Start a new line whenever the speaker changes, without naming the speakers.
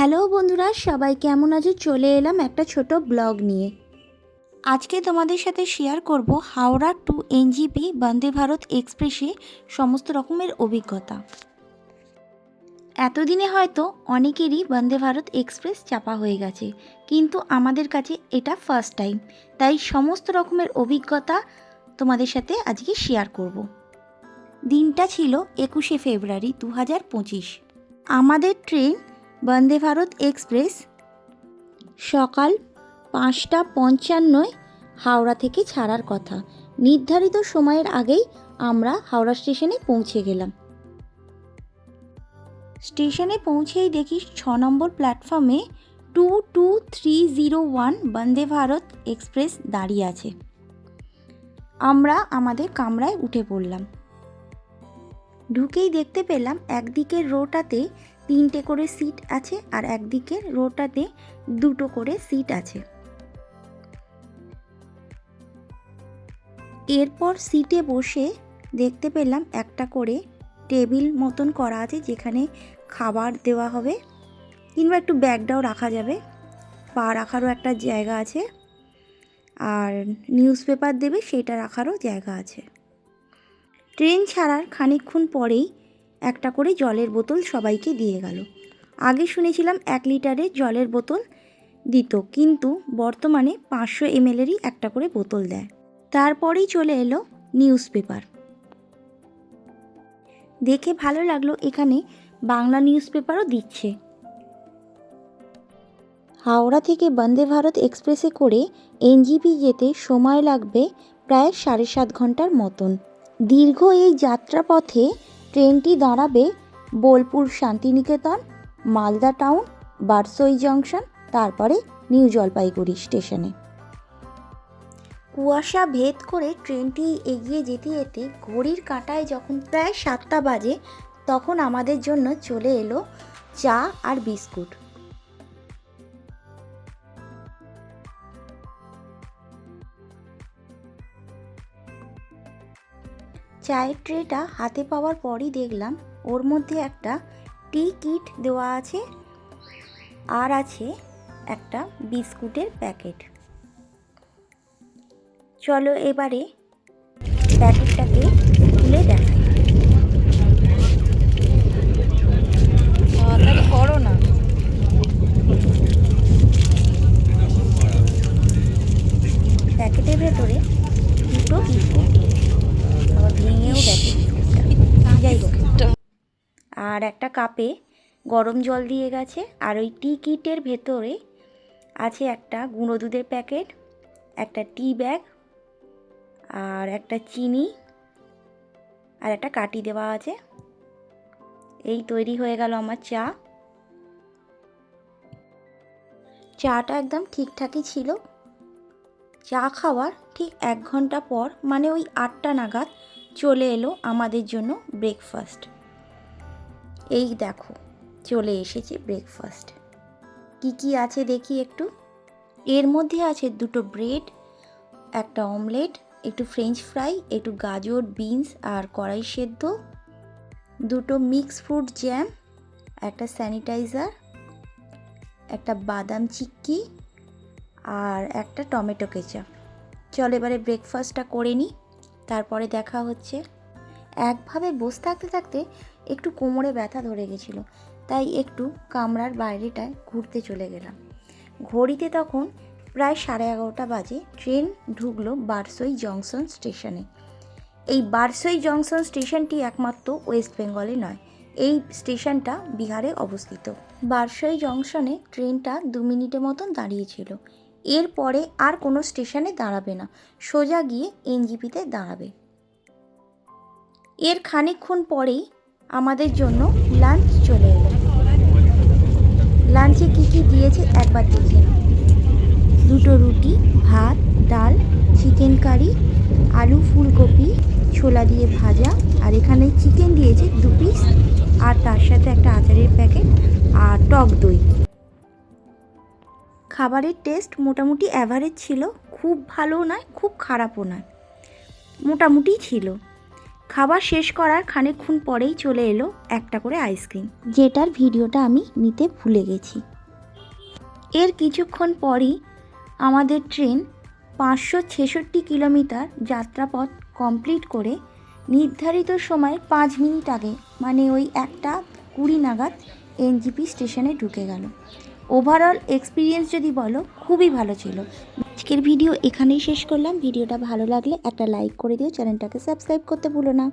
Hello বন্ধুরা, সবাই কেমন আছো? চলে এলাম একটা ছোট ব্লগ নিয়ে। আজকে তোমাদের সাথে শেয়ার করব হাওড়া টু এনজিপি বন্দে ভারত এক্সপ্রেসে সমস্ত রকমের অভিজ্ঞতা। এতদিনে হয়তো অনেকেরই বন্দে ভারত এক্সপ্রেস চাপা হয়ে গেছে, কিন্তু আমাদের কাছে এটা ফার্স্ট টাইম তাই সমস্ত রকমের অভিজ্ঞতা তোমাদের সাথে আজকে শেয়ার করব। দিনটা ছিল একুশে ফেব্রুয়ারি দু হাজার পঁচিশ। আমাদের ট্রেন বন্দে ভারত এক্সপ্রেস, সকাল পাঁচটা পঞ্চান্নয়, হাওড়া থেকে ছাড়ার কথা। নির্ধারিত সময়ের আগেই আমরা হাওড়া স্টেশনে পৌঁছে গেলাম। স্টেশনে পৌঁছেই দেখি ছ নম্বর প্ল্যাটফর্মে two two three zero one Vande Bharat express দাঁড়িয়ে আছে। আমরা আমাদের কামরায় উঠে পড়লাম। ঢুকেই দেখতে পেলাম একদিকের রোটাতে তিনটে করে সিট আছে আর একদিকে রোটাতে দুটো করে সিট আছে। এরপর সিটে বসে দেখতে পেলাম একটা করে টেবিল মতন করা আছে যেখানে খাবার দেওয়া হবে কিংবা একটু ব্যাগটাও রাখা যাবে। পা রাখারও একটা জায়গা আছে আর নিউজ পেপার দেবে সেটা রাখারও জায়গা আছে। ট্রেন ছাড়ার খানিকক্ষণ পরেই একটা করে জলের বোতল সবাইকে দিয়ে গেল। আগে শুনেছিলাম এক লিটারে জলের বোতল দিত, কিন্তু বর্তমানে পাঁচশো এমএলেরই একটা করে বোতল দেয়। তারপরেই চলে এলো নিউজ পেপার দেখে ভালো লাগল এখানে বাংলা নিউজ পেপারও দিচ্ছে। হাওড়া থেকে বন্দে ভারত এক্সপ্রেসে করে এনজিপি যেতে সময় লাগবে প্রায় সাড়ে সাত ঘণ্টার মতন। দীর্ঘ এই যাত্রাপথে ট্রেনটি দাঁড়াবে বোলপুর শান্তিনিকেতন, মালদা টাউন, বারসই জংশন, তারপরে নিউ জলপাইগুড়ি স্টেশনে। কুয়াশা ভেদ করে ট্রেনটি এগিয়ে যেতে যেতে ঘড়ির কাঁটায় যখন প্রায় সাতটা বাজে, তখন আমাদের জন্য চলে এলো চা আর বিস্কুট। চায়ের ট্রেটা হাতে পাওয়ার পরই দেখলাম ওর মধ্যে একটা টি কিট দেওয়া আছে আর আছে একটা বিস্কুটের প্যাকেট। চলো এবারে প্যাকেটটাকে খুলে দেখাই
তাড়াতাড়ি করো না
প্যাকেটের ভেতরে দুটো বিস্কুট দিয়েছে আবার ভেঙেও গেছে বিস্কুটটা যাই হোক আর একটা কাপে গরম জল দিয়ে গেছে আর ওই টি কিটের ভেতরে আছে একটা গুঁড়ো দুধের প্যাকেট, একটা টি ব্যাগ আর একটা চিনি আর একটা কাটি দেওয়া আছে। এই তৈরি হয়ে গেল আমার চা। চাটা একদম ঠিকঠাকই ছিল। চা খাওয়ার ঠিক এক ঘণ্টা পর মানে ওই আটটা নাগাদ চলে এলো আমাদের জন্য ব্রেকফাস্ট এই দেখো, চলে এসেছে ব্রেকফাস্ট কি কি আছে দেখি একটু? এর মধ্যে আছে দুটো ব্রেড একটা অমলেট একটু ফ্রেঞ্চ ফ্রাই একটু গাজর বিনস আর কড়াই সেদ্ধ। দুটো মিক্স ফ্রুট জ্যাম একটা স্যানিটাইজার একটা বাদাম চিক্কি আর একটা টমেটো কেচাপ। চল এবারে ব্রেকফাস্টটা করে নিই তারপরে দেখা হচ্ছে একভাবে বসে থাকতে থাকতে একটু কোমরে ব্যথা ধরে গেছিল। তাই একটু কামরার বাইরেটায় ঘুরতে চলে গেলাম। ঘড়িতে তখন প্রায় সাড়ে এগারোটা বাজে, ট্রেন ঢুকলো বারসই জংশন স্টেশনে। এই বারসই জংশন স্টেশনটি একমাত্র ওয়েস্ট বেঙ্গলে নয়, এই স্টেশনটা বিহারে অবস্থিত। বারসই জংশনে ট্রেনটা দু মিনিটের মতন দাঁড়িয়েছিল এরপরে আর কোনো স্টেশনে দাঁড়াবে না, সোজা গিয়ে এনজিপিতে দাঁড়াবে। এর খানিকক্ষণ পরেই আমাদের জন্য লাঞ্চ চলে এলো। লাঞ্চে কী কী দিয়েছে একবার দেখে দুটো রুটি, ভাত, ডাল চিকেন কারি আলু ফুলকপি, ছোলা দিয়ে ভাজা, আর এখানে চিকেন দিয়েছে দু পিস আর তার সাথে একটা আচারের প্যাকেট আর টক দই। খাবারের টেস্ট মোটামুটি অ্যাভারেজ ছিল, খুব ভালো নয়, খুব খারাপও নয়, মোটামুটি ছিল। খাবার শেষ করার খানিকক্ষণ পরেই চলে এলো একটা করে আইসক্রিম, যেটার ভিডিওটা আমি নিতে ভুলে গেছি। এর কিছুক্ষণ পরই আমাদের ট্রেন পাঁচশো ছেষট্টি কিলোমিটার যাত্রাপথ কমপ্লিট করে নির্ধারিত সময় পাঁচ মিনিট আগে মানে ওই একটা কুড়ি নাগাদ এনজিপি স্টেশনে ঢুকে গেল। ওভারঅল এক্সপিরিয়েন্স যদি বলো, খুবই ভালো ছিল। আজকের ভিডিও এখানেই শেষ করলাম। ভিডিওটা ভালো লাগলে একটা লাইক করে দিও। চ্যানেলটাকে সাবস্ক্রাইব করতে ভুলো না।